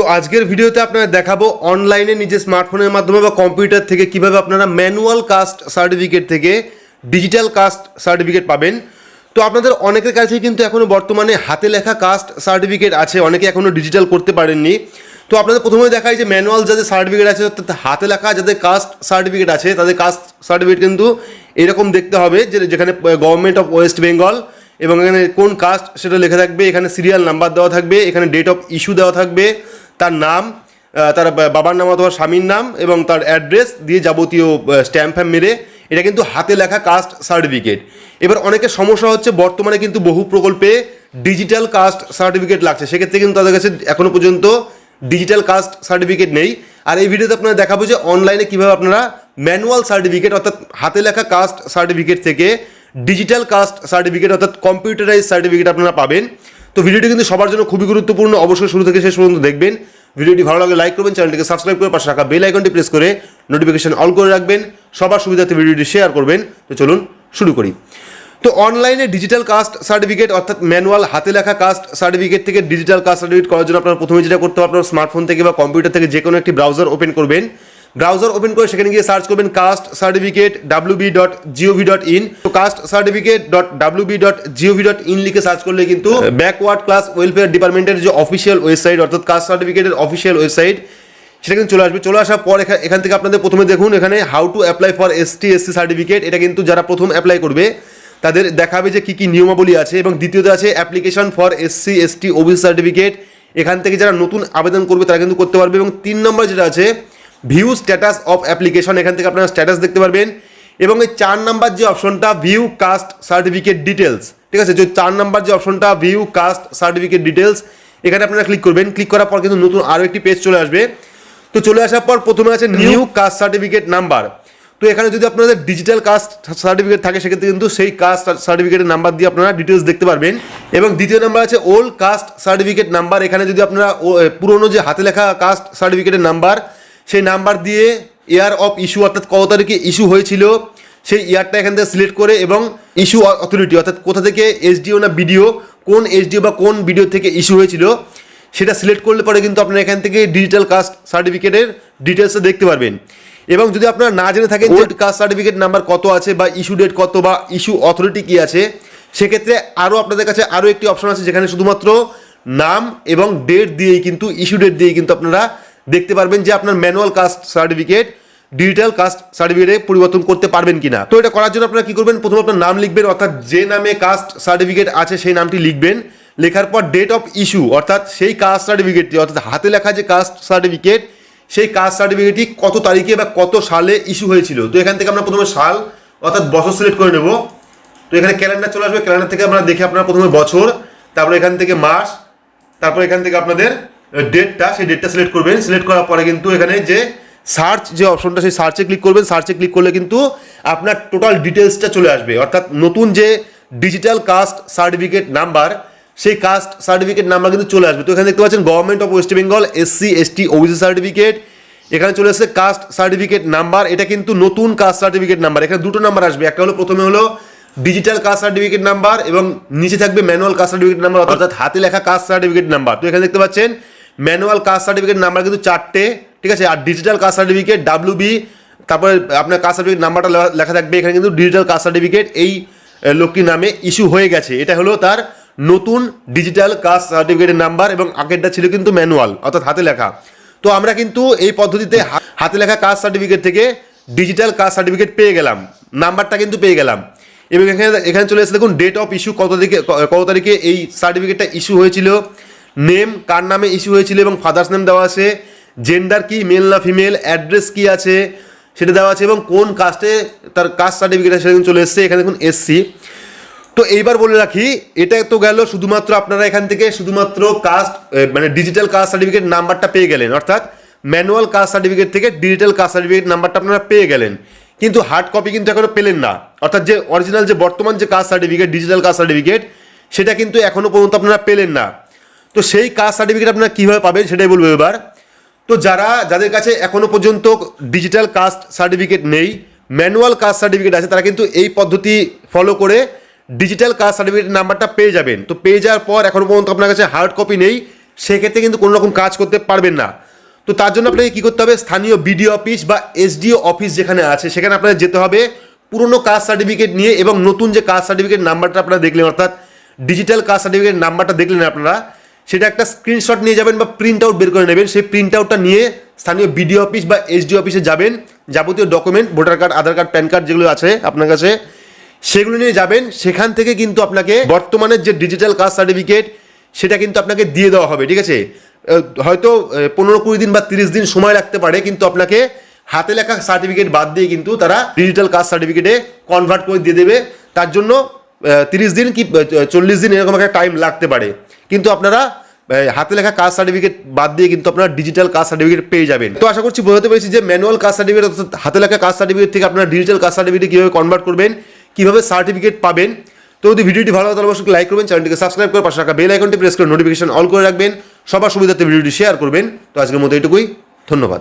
তো আজকের ভিডিওতে আপনারা দেখাবো অনলাইনে নিজের স্মার্টফোনের মাধ্যমে বা কম্পিউটার থেকে কীভাবে আপনারা ম্যানুয়াল কাস্ট সার্টিফিকেট থেকে ডিজিটাল কাস্ট সার্টিফিকেট পাবেন। তো আপনাদের অনেকের কাছে কিন্তু এখনও বর্তমানে হাতে লেখা কাস্ট সার্টিফিকেট আছে, অনেকে এখনও ডিজিটাল করতে পারেননি। তো আপনাদের প্রথমে দেখায় যে ম্যানুয়াল যাদের সার্টিফিকেট আছে হাতে লেখা যাদের কাস্ট সার্টিফিকেট আছে, তাদের কাস্ট সার্টিফিকেট কিন্তু এরকম দেখতে হবে যে যেখানে গভর্নমেন্ট অফ ওয়েস্ট বেঙ্গল এবং এখানে কোন কাস্ট সেটা লেখা থাকবে, এখানে সিরিয়াল নাম্বার দেওয়া থাকবে, এখানে ডেট অফ ইস্যু দেওয়া থাকবে। তার নাম তার বাবার নাম অথবা স্বামীর নাম এবং তার অ্যাড্রেস দিয়ে যাবতীয় স্ট্যাম্প ফ্যাম্প মেরে এটা কিন্তু হাতে লেখা কাস্ট সার্টিফিকেট এবার অনেকের সমস্যা হচ্ছে, বর্তমানে কিন্তু বহু প্রকল্পে ডিজিটাল কাস্ট সার্টিফিকেট লাগছে। সেক্ষেত্রে কিন্তু তাদের কাছে এখনও পর্যন্ত ডিজিটাল কাস্ট সার্টিফিকেট নেই। আর এই ভিডিওতে আপনারা দেখাবো যে অনলাইনে কীভাবে আপনারা ম্যানুয়াল সার্টিফিকেট অর্থাৎ হাতে লেখা কাস্ট সার্টিফিকেট থেকে ডিজিটাল কাস্ট সার্টিফিকেট অর্থাৎ কম্পিউটারাইজ সার্টিফিকেট আপনারা পাবেন। তো ভিডিওটি কিন্তু সবার জন্য খুবই গুরুত্বপূর্ণ। অবশ্যই শুরু থেকে শেষ পর্যন্ত দেখবেন। ভিডিওটি ভালো লাগলে লাইক করবেন চ্যানেলটিকে সাবস্ক্রাইব করে পাশে রাখা বেল আইকনটি প্রেস করে নোটিফিকেশন অল করে রাখবেন। সবার সুবিধার্থে ভিডিওটি শেয়ার করবেন। তো চলুন শুরু করি। তো অনলাইনে ডিজিটাল কাস্ট সার্টিফিকেট অর্থাৎ ম্যানুয়াল হাতে লেখা কাস্ট সার্টিফিকেট থেকে ডিজিটাল কাস্ট সার্টিফিকেট করার জন্য আপনার প্রথমে যেটা করতে হবে, আপনার স্মার্টফোন থেকে বা কম্পিউটার থেকে যে কোনো একটি ব্রাউজার ওপেন করবেন। ব্রাউজার ওপেন করে সেখানে গিয়ে সার্চ করবেন caste certificate W B dot G O V dot in তো caste certificate dot W B dot G O V dot in লিখে সার্চ করলে কিন্তু ব্যাকওয়ার্ড ক্লাস ওয়েলফেয়ার ডিপার্টমেন্টের যে অফিসিয়াল ওয়েবসাইট অর্থাৎ কাস্ট সার্টিফিকেটের অফিসিয়াল ওয়েবসাইট সেটা কিন্তু চলে আসবে। চলে আসার পর এখা- এখান থেকে আপনাদের প্রথমে দেখুন এখানে how to apply for S T S C certificate এটা কিন্তু যারা প্রথম অ্যাপ্লাই করবে, তাদের দেখাবে যে কী কী নিয়মাবলী আছে এবং দ্বিতীয়তে আছে application for S C S C S T O B C certificate এখান থেকে যারা নতুন আবেদন করবে তারা কিন্তু করতে পারবে এবং তিন নম্বর যেটা আছে ভিউ স্ট্যাটাস অফ অ্যাপ্লিকেশন এখান থেকে আপনারা স্ট্যাটাস দেখতে পারবেন। এবং এই চার নাম্বার যে অপশনটা ভিউ কাস্ট সার্টিফিকেট ডিটেলস ঠিক আছে? যে চার নাম্বার যে অপশনটা ভিউ কাস্ট সার্টিফিকেট ডিটেলস এখানে আপনারা ক্লিক করবেন। ক্লিক করার পর কিন্তু নতুন আরও একটি পেজ চলে আসবে। তো চলে আসার পর প্রথমে আছে নিউ কাস্ট সার্টিফিকেট নাম্বার তো এখানে যদি আপনাদের ডিজিটাল কাস্ট সার্টিফিকেট থাকে সেক্ষেত্রে কিন্তু সেই কাস্ট সার্টিফিকেটের নাম্বার দিয়ে আপনারা ডিটেলস দেখতে পারবেন। এবং দ্বিতীয় নাম্বার আছে ওল্ড কাস্ট সার্টিফিকেট নাম্বার এখানে যদি আপনারা পুরনো যে হাতে লেখা কাস্ট সার্টিফিকেটের নাম্বার সেই নাম্বার দিয়ে ইয়ার অফ ইস্যু অর্থাৎ কত তারিখে ইস্যু হয়েছিল সেই ইয়ারটা এখান থেকে সিলেক্ট করে এবং ইস্যু অথরিটি অর্থাৎ কোথা থেকে এসডিও না বিডিও কোন এসডিও বা কোন বিডিও থেকে ইস্যু হয়েছিল সেটা সিলেক্ট করলে পরে কিন্তু আপনারা এখান থেকে ডিজিটাল কাস্ট সার্টিফিকেটের ডিটেলসটা দেখতে পারবেন। এবং যদি আপনারা না জেনে থাকেন যে কাস্ট সার্টিফিকেট নাম্বার কত আছে বা ইস্যু ডেট কত বা ইস্যু অথরিটি কী আছে সেক্ষেত্রে আরও আপনাদের কাছে আরও একটি অপশন আছে যেখানে শুধুমাত্র নাম এবং ডেট দিয়েই কিন্তু ইস্যু ডেট দিয়েই কিন্তু আপনারা দেখতে পারবেন যে আপনার manual caste certificate digital caste সার্টিফিকেটে পরিবর্তন করতে পারবেন কিনা। তো এটা করার জন্য আপনারা কি করবেন? প্রথমে আপনার নাম লিখবেন, অর্থাৎ যে নামে কাস্ট সার্টিফিকেট আছে সেই নামটি লিখবেন। লেখার পর ডেট অফ ইস্যু অর্থাৎ সেই কাস্ট সার্টিফিকেটটি অর্থাৎ হাতে লেখা যে কাস্ট সার্টিফিকেট সেই কাস্ট সার্টিফিকেটটি কত তারিখে বা কত সালে ইস্যু হয়েছিল? তো এখান থেকে আমরা প্রথমে সাল, অর্থাৎ বছর সিলেক্ট করে নেব। তো এখানে ক্যালেন্ডার চলে আসবে। ক্যালেন্ডার থেকে আমরা দেখে আপনারা প্রথমে বছর, তারপরে এখান থেকে মাস, তারপর এখান থেকে আপনাদের ডেটটা সেই ডেটটা সিলেক্ট করবেন। সিলেক্ট করার পরে কিন্তু এখানে যে সার্চ যে অপশনটা সেই সার্চে ক্লিক করবেন। সার্চে ক্লিক করলে কিন্তু আপনার টোটাল ডিটেলসটা চলে আসবে। অর্থাৎ নতুন যে ডিজিটাল কাস্ট সার্টিফিকেট নাম্বার সেই কাস্ট সার্টিফিকেট নাম্বার কিন্তু চলে আসবে। তো এখানে দেখতে পাচ্ছেন government of West Bengal SC ST OBC certificate এখানে চলে আসছে কাস্ট সার্টিফিকেট নাম্বার এটা কিন্তু নতুন কাস্ট সার্টিফিকেট নাম্বার এখানে দুটো নাম্বার আসবে। একটা হলো, প্রথমে হলো ডিজিটাল কাস্ট সার্টিফিকেট নাম্বার এবং নিচে থাকবে ম্যানুয়াল কাস্ট সার্টিফিকেট নাম্বার অর্থাৎ হাতে লেখা কাস্ট সার্টিফিকেট নাম্বার তো এখানে দেখতে পাচ্ছেন ম্যানুয়াল কাস্ট সার্টিফিকেট নাম্বার কিন্তু চারটে, ঠিক আছে? আর digital caste certificate W B তারপরে আপনার কাস্ট সার্টিফিকেট নাম্বারটা লেখা থাকবে, এখানে কিন্তু ডিজিটাল কাস্ট সার্টিফিকেট এই লোকটির নামে ইস্যু হয়ে গেছে। এটা হলো তার নতুন ডিজিটাল কাস্ট সার্টিফিকেটের নাম্বার এবং আগেরটা ছিল কিন্তু ম্যানুয়াল অর্থাৎ হাতে লেখা। তো আমরা কিন্তু এই পদ্ধতিতে হাতে লেখা কাস্ট সার্টিফিকেট থেকে ডিজিটাল কাস্ট সার্টিফিকেট পেয়ে গেলাম। নাম্বারটা কিন্তু পেয়ে গেলাম। এবং এখানে এখানে চলে এসে দেখুন ডেট অফ ইস্যু কত তারিখে কত তারিখে এই সার্টিফিকেটটা ইস্যু হয়েছিল? নেম কার নামে ইস্যু হয়েছিল এবং ফাদার্স নেম দেওয়া আছে জেন্ডার কি মেল না ফিমেল অ্যাড্রেস কি আছে, সেটা দেওয়া আছে এবং কোন কাস্টে তার কাস্ট সার্টিফিকেট সেটা চলে এসছে, এখানে দেখুন এসসি তো এইবার বলে রাখি, এটা তো গেল শুধুমাত্র আপনারা এখান থেকে শুধুমাত্র কাস্ট মানে ডিজিটাল কাস্ট সার্টিফিকেট নাম্বারটা পেয়ে গেলেন, অর্থাৎ ম্যানুয়াল কাস্ট সার্টিফিকেট থেকে ডিজিটাল কাস্ট সার্টিফিকেট নাম্বারটা আপনারা পেয়ে গেলেন। কিন্তু হার্ড কপি কিন্তু এখনও পেলেন না। অর্থাৎ যে অরিজিনাল যে বর্তমান যে caste certificate digital caste certificate সেটা কিন্তু এখনও পর্যন্ত আপনারা পেলেন না। তো সেই কাস্ট সার্টিফিকেট আপনারা কীভাবে পাবেন সেটাই বলব এবার। তো যারা, যাদের কাছে এখনও পর্যন্ত ডিজিটাল কাস্ট সার্টিফিকেট নেই ম্যানুয়াল কাস্ট সার্টিফিকেট আছে, তারা কিন্তু এই পদ্ধতি ফলো করে ডিজিটাল কাস্ট সার্টিফিকেট নাম্বারটা পেয়ে যাবেন। তো পেয়ে যাওয়ার পর এখনও পর্যন্ত আপনার কাছে হার্ড কপি নেই, সেক্ষেত্রে কিন্তু কোনো রকম কাজ করতে পারবেন না। তো তার জন্য আপনাকে কী করতে হবে, স্থানীয় বিডিও অফিস বা এসডিও অফিস যেখানে আছে, সেখানে আপনাকে যেতে হবে। পুরনো কাস্ট সার্টিফিকেট নিয়ে এবং নতুন যে কাস্ট সার্টিফিকেট নাম্বারটা আপনারা দেখলেন, অর্থাৎ ডিজিটাল কাস্ট সার্টিফিকেট নাম্বারটা দেখলেন আপনারা সেটা একটা স্ক্রিনশট নিয়ে যাবেন বা প্রিন্ট আউট বের করে নেবেন। সেই প্রিন্ট আউটটা নিয়ে স্থানীয় বিডিও অফিস বা এসডি অফিসে যাবেন। যাবতীয় document voter card Aadhaar card PAN card যেগুলো আছে আপনার কাছে, সেগুলো নিয়ে যাবেন। সেখান থেকে কিন্তু আপনাকে বর্তমানের যে ডিজিটাল কাস্ট সার্টিফিকেট সেটা কিন্তু আপনাকে দিয়ে দেওয়া হবে, ঠিক আছে? হয়তো পনেরো কুড়ি দিন বা তিরিশ দিন সময় লাগতে পারে, কিন্তু আপনাকে হাতে লেখা সার্টিফিকেট বাদ দিয়ে কিন্তু তারা ডিজিটাল কাস্ট সার্টিফিকেটে কনভার্ট করে দিয়ে দেবে। তার জন্য তিরিশ দিন কি চল্লিশ দিন এরকম একটা টাইম লাগতে পারে। কিন্তু আপনারা হাতে লেখা কাস্ট সার্টিফিকেট বাদ দিয়ে কিন্তু আপনারা ডিজিটাল কাস্ট সার্টিফিকেট পেয়ে যাবেন। তো আশা করছি বোঝাতে পেরেছি যে ম্যানুয়াল কাস্ট সার্টিফিকেট অর্থাৎ হাতে লেখা কাস্ট সার্টিফিকেট থেকে আপনারা ডিজিটাল কাস্ট সার্টিফিকেট কীভাবে কনভার্ট করবেন, কীভাবে সার্টিফিকেট পাবেন। তো যদি ভিডিওটি ভালো তাহলে অবশ্যই লাইক করবেন চ্যানেলটিকে সাবস্ক্রাইব করে পাশে রাখা বেল আইকনটি প্রেস করে নোটিফিকেশন অল করে রাখবেন। সবার সুবিধাতে ভিডিওটি শেয়ার করবেন। তো আজকের মতো এটুকুই, ধন্যবাদ।